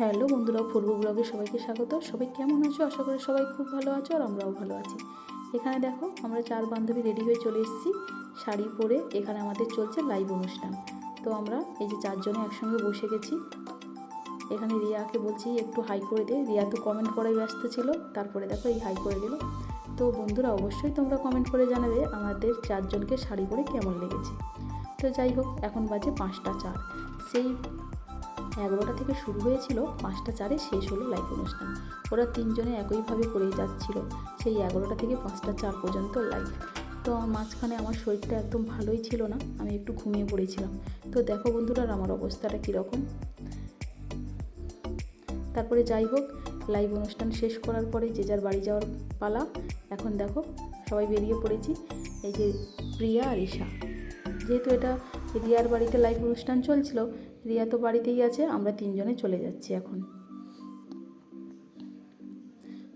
Hello বন্ধুরা, পূর্ব ব্লগে সবাইকে স্বাগত। সবাই কেমন আছো? আশা করি সবাই খুব ভালো আছো আর আমরাও ভালো আছি। এখানে দেখো, আমরা চার বান্ধবী রেডি হয়ে চলে এসেছি শাড়ি পরে। এখানে আমাদের চলছে লাইভ অনুষ্ঠান। তো আমরা এই যে চারজনে একসঙ্গে বসে গেছি। এখানে রিয়াকে বলছি, একটু হাই করে দে। রিয়া তো কমেন্ট করাই ব্যস্ত ছিল। তারপরে দেখো এই হাই করে দিল। তো বন্ধুরা, অবশ্যই তোমরা কমেন্ট করে জানাবে আমাদের চারজনকে শাড়ি পরে কেমন লেগেছে। তো যাই হোক, এখন বাজে পাঁচটা চার। সেই এগারোটা থেকে শুরু হয়েছিল, পাঁচটা চারে শেষ হলো লাইভ অনুষ্ঠান। ওরা তিনজনে একইভাবে করেই যাচ্ছিল, সেই এগারোটা থেকে পাঁচটা চার পর্যন্ত লাইভ তো মাঝখানে আমার শরীরটা একদম ভালোই ছিল না, আমি একটু ঘুমিয়ে পড়েছিলাম। তো দেখো বন্ধুরা আমার অবস্থাটা কীরকম। তারপরে যাই হোক লাইভ অনুষ্ঠান শেষ করার পরে যে যার বাড়ি যাওয়ার পালা। এখন দেখো, সবাই বেরিয়ে পড়েছি, এই যে প্রিয়া আর ঈশা। যেহেতু এটা রিয়ার বাড়িতে লাইভ অনুষ্ঠান চলছিল, রিয়া তো বাড়িতেই আছে, আমরা তিনজনে চলে যাচ্ছি এখন।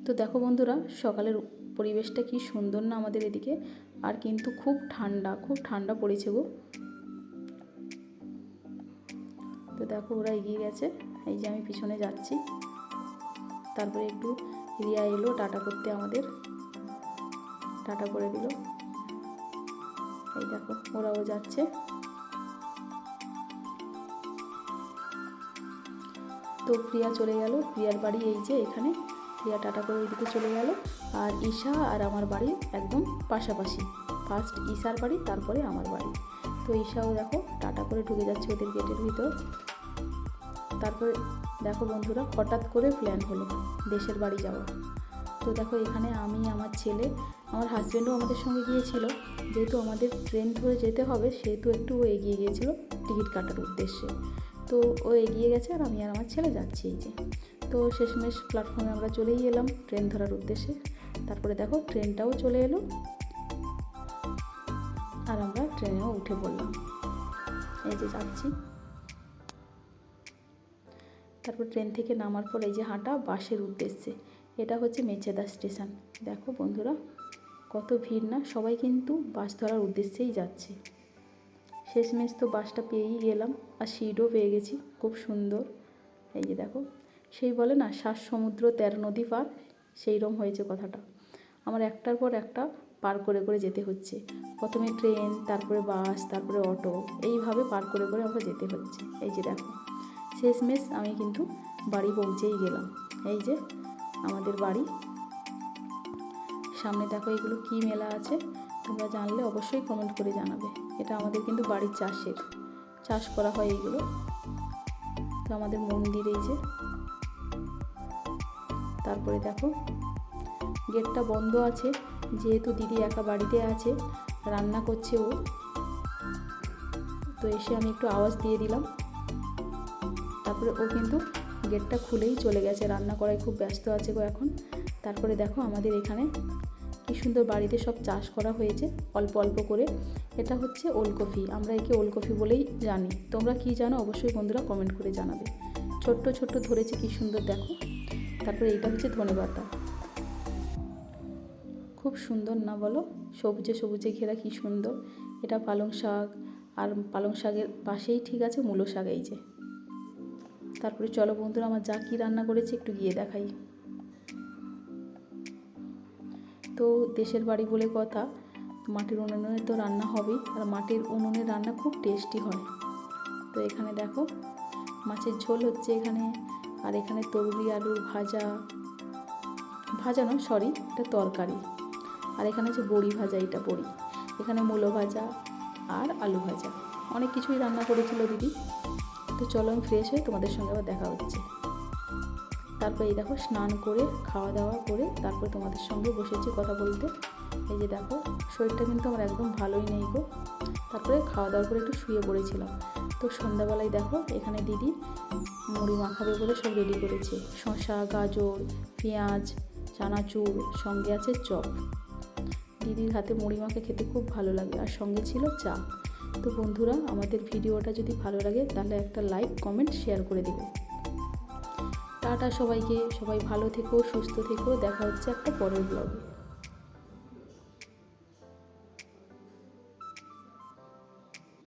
তো দেখো বন্ধুরা, সকালের পরিবেশটা কি সুন্দর না আমাদের এদিকে, আর কিন্তু খুব ঠান্ডা খুব ঠান্ডা পড়েছে গো। তো দেখো ওরা এগিয়ে গেছে, এই যে আমি পিছনে যাচ্ছি। তারপরে একটু রিয়া এলো টাটা করতে আমাদের, টাটা করে দিল। এই দেখো, ওরাও যাচ্ছে। তো প্রিয়া চলে গেল। প্রিয়ার বাড়ি এই যে এখানে। প্রিয়া টাটা করে ওইদিকে চলে গেল। আর ঈশা আর আমার বাড়ি একদম পাশাপাশি। ফার্স্ট ঈশার বাড়ি, তারপরে আমার বাড়ি। তো ঈশাও দেখো টাটা করে ঢুকে যাচ্ছে ওদের গেটের ভিতর। তারপরে দেখো বন্ধুরা, হঠাৎ করে প্ল্যান হলো দেশের বাড়ি যাওয়া তো দেখো এখানে আমি, আমার ছেলে, আমার হাজব্যান্ডও আমাদের সঙ্গে গিয়েছিল। যেহেতু আমাদের ট্রেন ধরে যেতে হবে, সেহেতু একটু এগিয়ে গিয়েছিল টিকিট কাটার উদ্দেশ্যে। তো ও এগিয়ে গেছে আর আমি আর আমার ছেলে যাচ্ছি এই যে। তো শেষমেশ প্ল্যাটফর্মে আমরা চলেই এলাম ট্রেন ধরার উদ্দেশ্যে। তারপরে দেখো ট্রেনটাও চলে এলো। আর আমরা ট্রেনেও উঠে পড়লাম। এই যে যাচ্ছি। তারপর ট্রেন থেকে নামার পর এই যে হাঁটা বাসের উদ্দেশ্যে। এটা হচ্ছে মেচেদা স্টেশন। দেখো বন্ধুরা, কত ভিড় না? সবাই কিন্তু বাস ধরার উদ্দেশ্যেই যাচ্ছে। শেষমেশ তো বাসটা পেয়েই গেলাম, আর সিটও পেয়ে গেছি, খুব সুন্দর। এই যে দেখো, সেই বলে না শ্বাস সমুদ্র তেরো নদী পার সেই রকম হয়েছে কথাটা। আমার একটার পর একটা পার করে করে যেতে হচ্ছে। প্রথমে ট্রেন, তারপরে বাস, তারপরে অটো, এইভাবে পার করে করে আমাকে যেতে হচ্ছে। এই যে দেখো, শেষমেশ আমি কিন্তু বাড়ি পৌঁছেই গেলাম। এই যে আমাদের বাড়ি। সামনে দেখো, এগুলো কি মেলা আছে? তোমরা জানলে অবশ্যই কমেন্ট করে জানাবে। এটা আমাদের কিন্তু বাড়ির চাষের। চাষ করা হয় এইগুলো তো আমাদের মন্দির এই যে। তারপরে দেখো, গেটটা বন্ধ আছে, যেহেতু দিদি একা বাড়িতে আছে, রান্না করছে ও। তো এসে আমি একটু আওয়াজ দিয়ে দিলাম। তারপরে ও কিন্তু গেটটা খুলেই চলে গেছে, রান্না করায় খুব ব্যস্ত আছে গো এখন। তারপরে দেখো আমাদের এখানে কি সুন্দর বাড়িতে সব চাষ করা হয়েছে, অল্প অল্প করে। এটা হচ্ছে ওলকপি আমরা একে ওলকপি বলেই জানি। তোমরা কি জানো অবশ্যই বন্ধুরা কমেন্ট করে জানাবে। ছোট্ট ছোট্ট ধরেছে কি সুন্দর, দেখো। তারপরে এইটা হচ্ছে ধনে পাতা খুব সুন্দর না বলো? সবুজে সবুজে ঘেরা কি সুন্দর। এটা পালং শাক, আর পালং শাকের পাশেই ঠিক আছে মূলো শাক এই যে। তারপরে চলো বন্ধুরা, আমার যা কী রান্না করেছে একটু গিয়ে দেখাই। তো দেশের বাড়ি বলে কথা মাটির উনুনে তো রান্না হবেই। আর মাটির উনুনে রান্না খুব টেস্টি হয়। তো এখানে দেখো, মাছের ঝোল হচ্ছে এখানে। আর এখানে তরুরি আলুর ভাজা। ভাজা নয় সরি এটা তরকারি। আর এখানে হচ্ছে বড়ি ভাজা, এটা বড়ি। এখানে মূলো ভাজা আর আলু ভাজা। অনেক কিছুই রান্না করেছিল দিদি। তো চলো আমি ফ্রেশ হয়ে তোমাদের সঙ্গে আবার দেখা হচ্ছে। তারপর এই দেখো স্নান করে খাওয়া দাওয়া করে তারপর তোমাদের সঙ্গে বসেছি কথা বলতে। এই যে দেখো, শরীরটা কিন্তু আমার একদম ভালোই নেই গো। তারপরে খাওয়া দাওয়া করে একটু শুয়ে পড়েছিলাম। তো সন্ধ্যাবেলায় দেখো, এখানে দিদি মুড়ি মাখাবে বলে সব রেডি করেছে। শসা, গাজর, পেঁয়াজ, চানাচুর, সঙ্গে আছে চপ। দিদির হাতে মুড়ি মাখা খেতে খুব ভালো লাগে আর সঙ্গে ছিল চা। তো বন্ধুরা, আমাদের ভিডিওটা যদি ভালো লাগে তাহলে একটা লাইক, কমেন্ট, শেয়ার করে দেবে। টাটা সবাইকে সবাই ভালো থেকো সুস্থ থেকো দেখা হচ্ছে একটা পরের ব্লগে